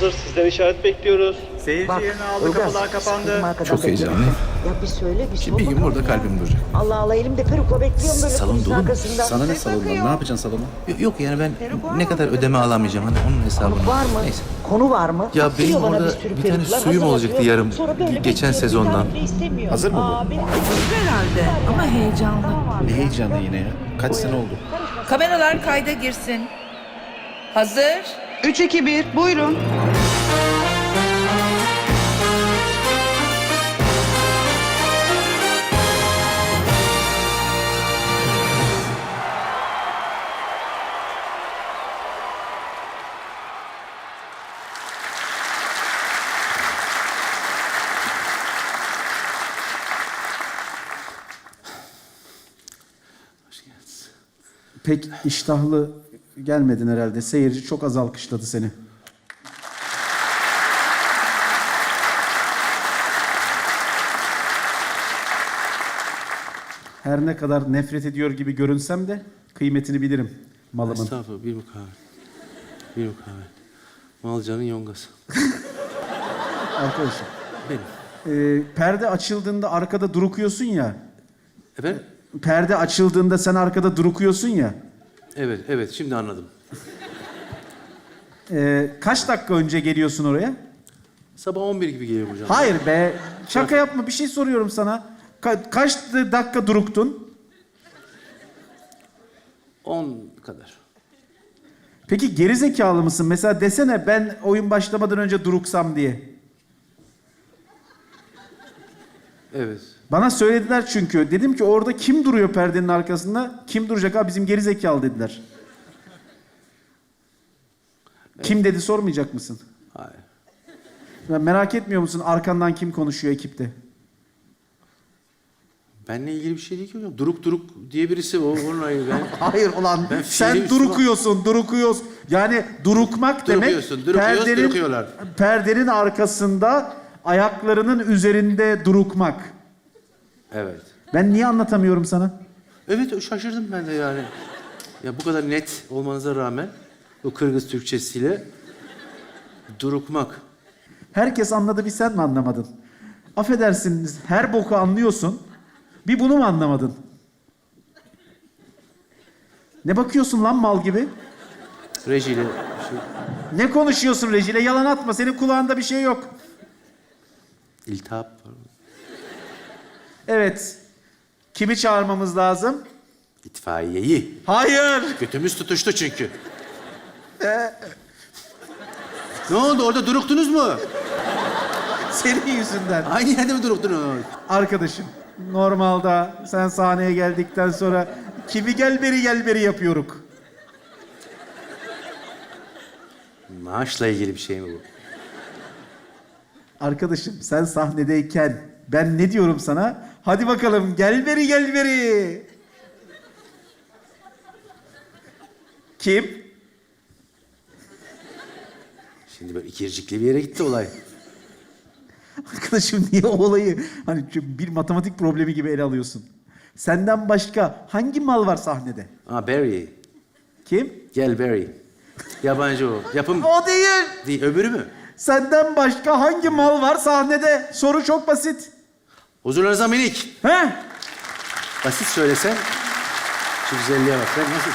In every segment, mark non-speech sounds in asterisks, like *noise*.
hazır. Sizden işaret bekliyoruz. Seyirci Bak, yerini aldı, Ilgaz, kapılar kapandı. arkadan Çok bekle. heyecanlıyım. Ya bir söyle bir sor Bir gün bakalım orada ya. kalbim duracak. Allah Allah elimde perukla bekliyorum böyle Salon dolu mu? Sana ne salondan? Ne yapacaksın salonu? Yok, yok yani ben ne kadar ödeme alamayacağım hani onun hesabını. Konu var mı? Neyse. Konu var mı? Ya benim bana orada sürü bir tane peruklar, suyum olacaktı yarım. Sonra böyle Geçen bekliyor, bir sezondan. bile istemiyor. Hazır mı bu? Aa, benim Herhalde ama heyecanlı. Ne heyecanlı yine ya. Kaç sene oldu? Kameralar kayda girsin. Hazır. 3, 2, 1 buyurun. Pek iştahlı gelmedin herhalde. Seyirci çok az alkışladı seni. Her ne kadar nefret ediyor gibi görünsem de kıymetini bilirim malımın. Estağfurullah bir mukavele. Bir mukavele. Malcanın yongası. Arkadaşım. Benim. Ee, perde açıldığında arkada durukuyorsun ya. Efendim? Perde açıldığında sen arkada durukuyorsun ya. Evet, evet şimdi anladım. Ee, kaç dakika önce geliyorsun oraya? Sabah 11 gibi geliyorum hocam. Hayır be. Şaka yapma. Bir şey soruyorum sana. Ka- kaç dakika duruktun? 10 kadar. Peki geri zekalı mısın? Mesela desene ben oyun başlamadan önce duruksam diye. Evet. Bana söylediler çünkü. Dedim ki orada kim duruyor perdenin arkasında? Kim duracak? Ha bizim geri zekalı dediler. Kim dedi sormayacak mısın? Hayır. Ya merak etmiyor musun arkandan kim konuşuyor ekipte? Benle ilgili bir şey değil ki hocam. Duruk Duruk diye birisi o onunla ilgili. Ben... *laughs* Hayır ulan Ben sen durukuyorsun, durukuyorsun. Yani durukmak demek Durukuyorsun, durukuyoruz, durukuyorlar. perdenin arkasında ayaklarının üzerinde durukmak. Evet. Ben niye anlatamıyorum sana? Evet şaşırdım ben de yani. Ya bu kadar net olmanıza rağmen o Kırgız Türkçesiyle durukmak. Herkes anladı bir sen mi anlamadın? Affedersiniz her boku anlıyorsun. Bir bunu mu anlamadın? Ne bakıyorsun lan mal gibi? Rejiyle şey, Ne konuşuyorsun Rejile? Yalan atma. Senin kulağında bir şey yok. iltihap var. Evet. Kimi çağırmamız lazım? İtfaiyeyi. Hayır. Götümüz tutuştu çünkü. ne oldu orada duruktunuz mu? Senin yüzünden. Aynı yerde mi duruktunuz? Arkadaşım normalde sen sahneye geldikten sonra kimi gel beri gel beri yapıyoruz. Maaşla ilgili bir şey mi bu? Arkadaşım sen sahnedeyken ben ne diyorum sana? Hadi bakalım gel beri gel beri. Kim? Şimdi böyle ikircikli bir yere gitti olay. Arkadaşım niye o olayı hani bir matematik problemi gibi ele alıyorsun? Senden başka hangi mal var sahnede? Aa Barry. Kim? Gel Barry. Yabancı o. Yapım O değil. değil. Öbürü mü? Senden başka hangi mal var sahnede? Soru çok basit. Huzurlarınıza minik. He? Basit söylesen. Şu güzelliğe bak. Ben nasıl?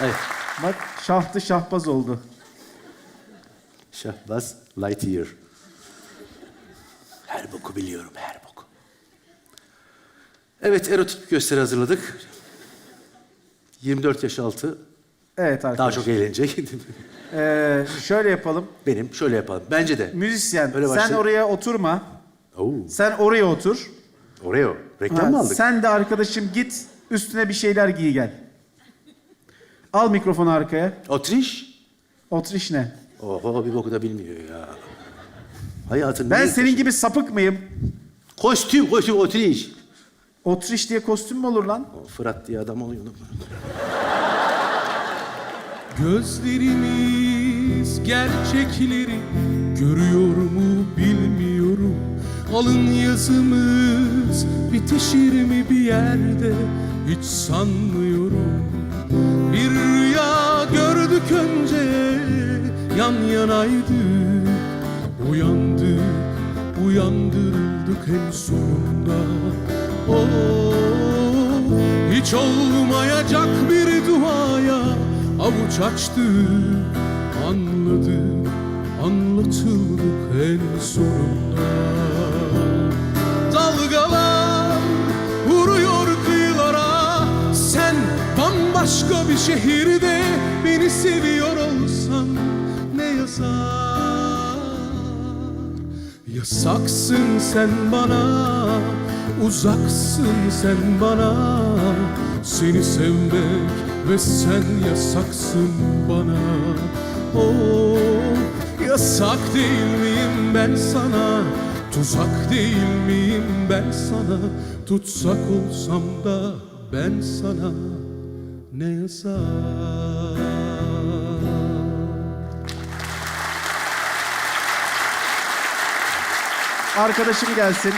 Evet. Bak şahtı şahbaz oldu. Şahbaz Lightyear. Her boku biliyorum, her boku. Evet, erotik bir gösteri hazırladık. 24 yaş altı Evet arkadaşlar. daha çok eğlenecek. *laughs* Ee, şöyle yapalım. Benim şöyle yapalım. Bence de. Müzisyen Öyle sen başlayalım. oraya oturma. Oo, Sen oraya otur. Oreo. Reklam Ha, mı aldık? sen de arkadaşım git üstüne bir şeyler giy gel. Al mikrofonu arkaya. Otriş. Otriş ne? Oho bir boku da bilmiyor ya. Hayatın Ben senin gibi sapık mıyım? Kostüm, kostüm, otriş. Otriş diye kostüm mü olur lan? O Fırat diye adam oluyor. Gözlerimiz gerçekleri görüyor mu bilmiyorum. Alın yazımız bitişir mi bir yerde hiç sanmıyorum. Bir rüya gördük önce yan yanaydık Uyandık, uyandırıldık en sonunda. Oh, hiç olmayacak bir duaya avuç açtık Anladık, anlatıldık en sonunda. Dalgalar vuruyor kıyılara Sen bambaşka bir şehirde Beni seviyor olsan ne yazar? Yasaksın sen bana Uzaksın sen bana. Seni sevmek ve sen yasaksın bana. Oh yasak değil miyim ben sana? Tuzak değil miyim ben sana? Tutsak olsam da ben sana. Ne yazar Arkadaşım gelsin.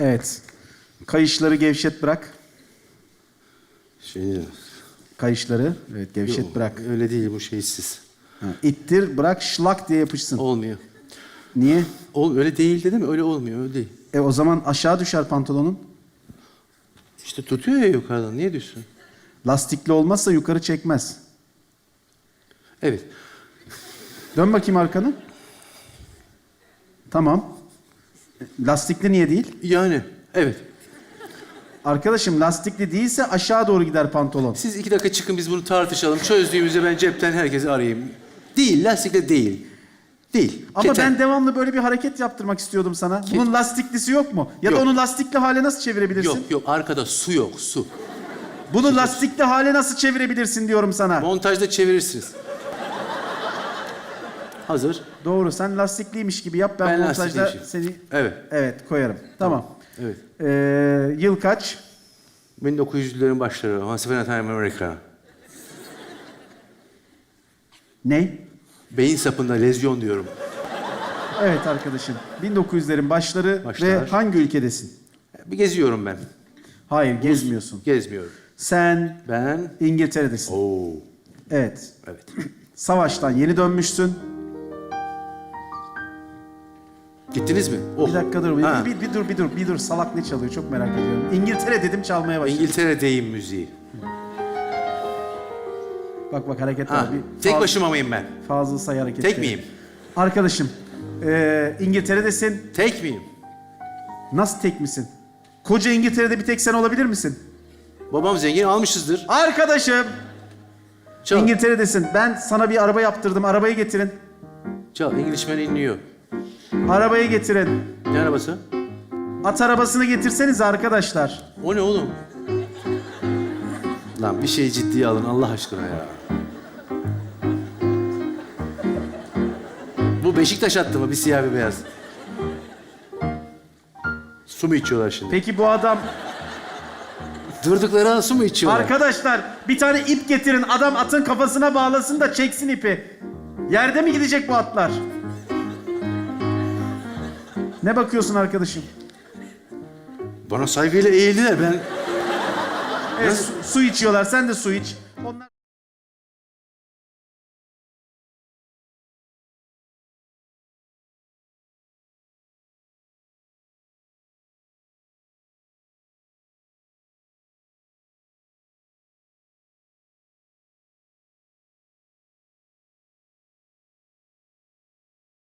Evet. Kayışları gevşet bırak. Şey, Kayışları. Evet gevşet yok, bırak. Öyle değil bu şeysiz. Ha, ittir bırak şlak diye yapışsın. Olmuyor. Niye? Ol, öyle değil dedim öyle olmuyor öyle değil. E o zaman aşağı düşer pantolonun. İşte tutuyor ya yukarıdan niye düşsün? Lastikli olmazsa yukarı çekmez. Evet. Dön bakayım arkanı. Tamam. Lastikli niye değil? Yani evet. Arkadaşım lastikli değilse aşağı doğru gider pantolon. Siz iki dakika çıkın biz bunu tartışalım. Çözdüğümüzde ben cepten herkesi arayayım. Değil lastikle değil. Değil. Ama Keten. ben devamlı böyle bir hareket yaptırmak istiyordum sana. Bunun lastiklisi yok mu? Ya da Yok. onu lastikli hale nasıl çevirebilirsin? Yok yok arkada su yok su. Bunu lastikli hale nasıl çevirebilirsin diyorum sana. Montajda çevirirsiniz. Hazır. Doğru sen lastikliymiş gibi yap ben, Ben montajda lastikliymişim. seni Evet. evet koyarım. Tamam. Evet. Ee, yıl kaç? 1900'lerin başları. Once Upon a Time in America. Ney? Beyin sapında lezyon diyorum. Evet arkadaşım. 1900'lerin başları Başlar. ve hangi ülkedesin? Bir geziyorum ben. Hayır gezmiyorsun. Gezmiyorum. Sen Ben... İngiltere'desin. Oo. Evet. Evet. *clears throat* Savaştan yeni dönmüşsün. Gittiniz mi? Oh. Bir dakika dur. Bir, Ha. bir, bir dur bir dur bir dur. Salak ne çalıyor çok merak ediyorum. İngiltere dedim çalmaya başladı. İngiltere'deyim müziği. Bak bak hareket Ha. Bir Tek başıma mıyım ben? Fazıl Say hareketi. Tek miyim? Arkadaşım. E, İngiltere'desin. Tek miyim? Nasıl tek misin? Koca İngiltere'de bir tek sen olabilir misin? Babam zengin almışızdır. Arkadaşım. Çal. İngiltere'desin. Ben sana bir araba yaptırdım. Arabayı getirin. Çal. Englishman inliyor. Arabayı getirin. Ne arabası? At arabasını getirseniz arkadaşlar. O ne oğlum? Lan bir şey ciddiye alın Allah aşkına ya. Bu Beşiktaş attı mı bir siyah bir beyaz? Su mu içiyorlar şimdi? Peki bu adam... Durdukları an su mu içiyorlar? Arkadaşlar bir tane ip getirin. Adam atın kafasına bağlasın da çeksin ipi. Yerde mi gidecek bu atlar? Ne bakıyorsun arkadaşım? Bana saygıyla eğildiler ben. Evet, su, su içiyorlar. Sen de su iç.